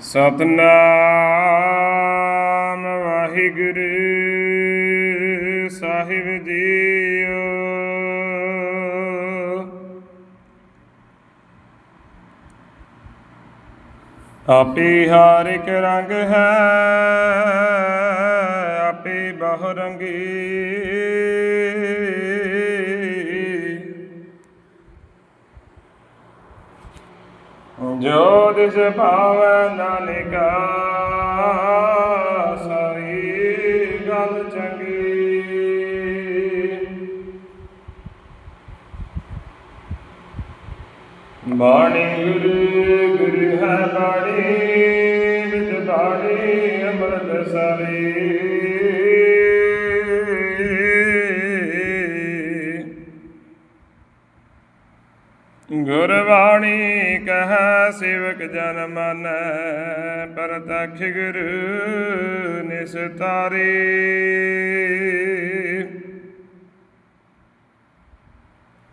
ਸਤਨਾਮ ਵਾਹਿਗੁਰੂ ਸਾਹਿਬ JIO. ਆਪੇ ਹਰ ਇੱਕ ਰੰਗ ਹੈ ਆਪੇ ਬਹੁ ਰੰਗੀ ਜੋ ਦਿਸ ਭਾਵੈ ਨਾਨਕਾ ਸਾਰੀ ਗੱਲ ਚੰਗੀ। ਬਾਣੀ ਗੁਰੂ ਗੁਰੂ ਹੈ ਬਾਣੀ, ਵਿੱਚ ਬਾਣੀ, ਅੰਮ੍ਰਿਤ ਸਾਰੀ। ਗੁਰਬਾਣੀ ਕਹੈ ਸੇਵਕ ਜਨ ਮਨ, ਪਰਤਖ ਗੁਰੂ ਨਿਸਤਾਰੇ।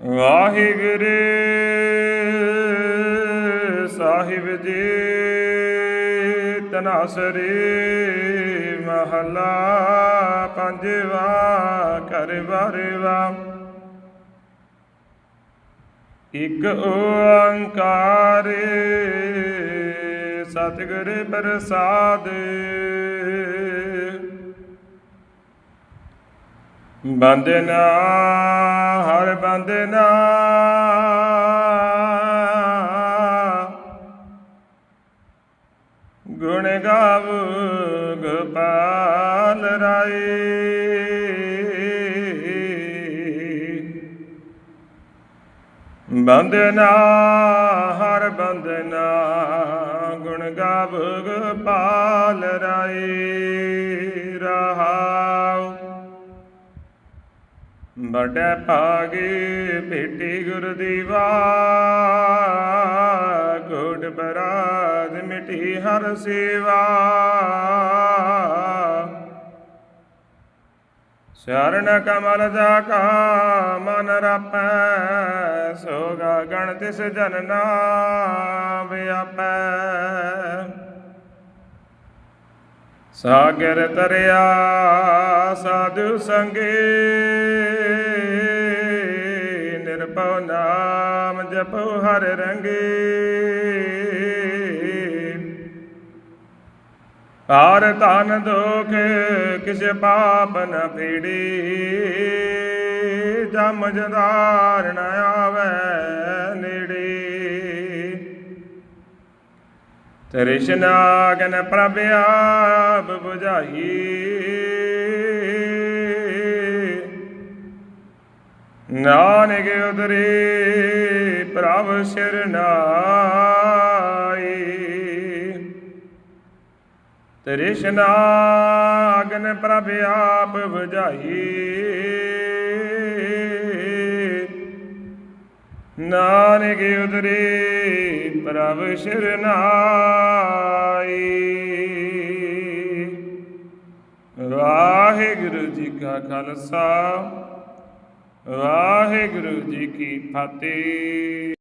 ਵਾਹਿਗੁਰੂ ਸਾਹਿਬ ਜੀ ਤਨਾਸਰੇ ਮਹਲਾ ਪੰਜਵਾ ਘਰ ਬਾਰਵਾ ਇਕ ਓੰਕਾਰ ਸਤਿਗੁਰ ਪ੍ਰਸਾਦ ਬੰਦਨਾ ਹਰ ਬੰਦਨਾ ਗੁਣ ਗਾਵ ਗੋਪਾਲ ਰਾਏ। ਬੰਦਨਾ, ਹਰ ਬੰਦਨਾ, ਗੁਣ ਗਾਵ ਗੋਪਾਲ ਰਾਏ, ਰਹਾਉ। ਬੜੇ ਭਾਗੇ ਭੇਟੀ ਗੁਰ ਦੀਵਾ ਕੋਟ ਬਰਾਦ ਮਿਟੀ ਹਰ ਸੇਵਾ। ਸ਼ਰਨ ਕਮਲ ਜਾ ਕਾ ਮਨ ਰਪੈ ਸੋਗਾ ਗਣ ਤਿਸ ਜਨ ਨਾਮ ਆਪੈ। ਸਾਗਰ ਤਰਿਆ ਸਾਧੂ ਸੰਗੇ, ਨਿਰਭਉ ਨਾਮ ਜਪਉ ਹਰ ਰੰਗੇ। ਹਰ ਤਨ ਦੁਖ ਕਿਸ ਪਾਪ ਨ ਫੀੜੀ ਜਮ ਜਦਾਰ ਨ ਆਵੇ ਨੇੜੇ। ਤ੍ਰਿਸ਼ਨਾਗਨ ਪ੍ਰਭ ਆਪ 부ਝਾਈ ਨਾਨਕ ਉਦਰੇ ਪ੍ਰਭ ਸ਼ਰਨਾਈ ਤ੍ਰਿਸ਼ਨਾਗਨ ਪ੍ਰਭ ਆਪ 부 ਨਾਨਕ ਉਦਰੇ ਪ੍ਰਭ ਸ਼ਰਨਾਈ ਵਾਹਿਗੁਰੂ ਜੀ ਕਾ ਖਾਲਸਾ ਵਾਹਿਗੁਰੂ ਜੀ ਕੀ ਫਤਿਹ।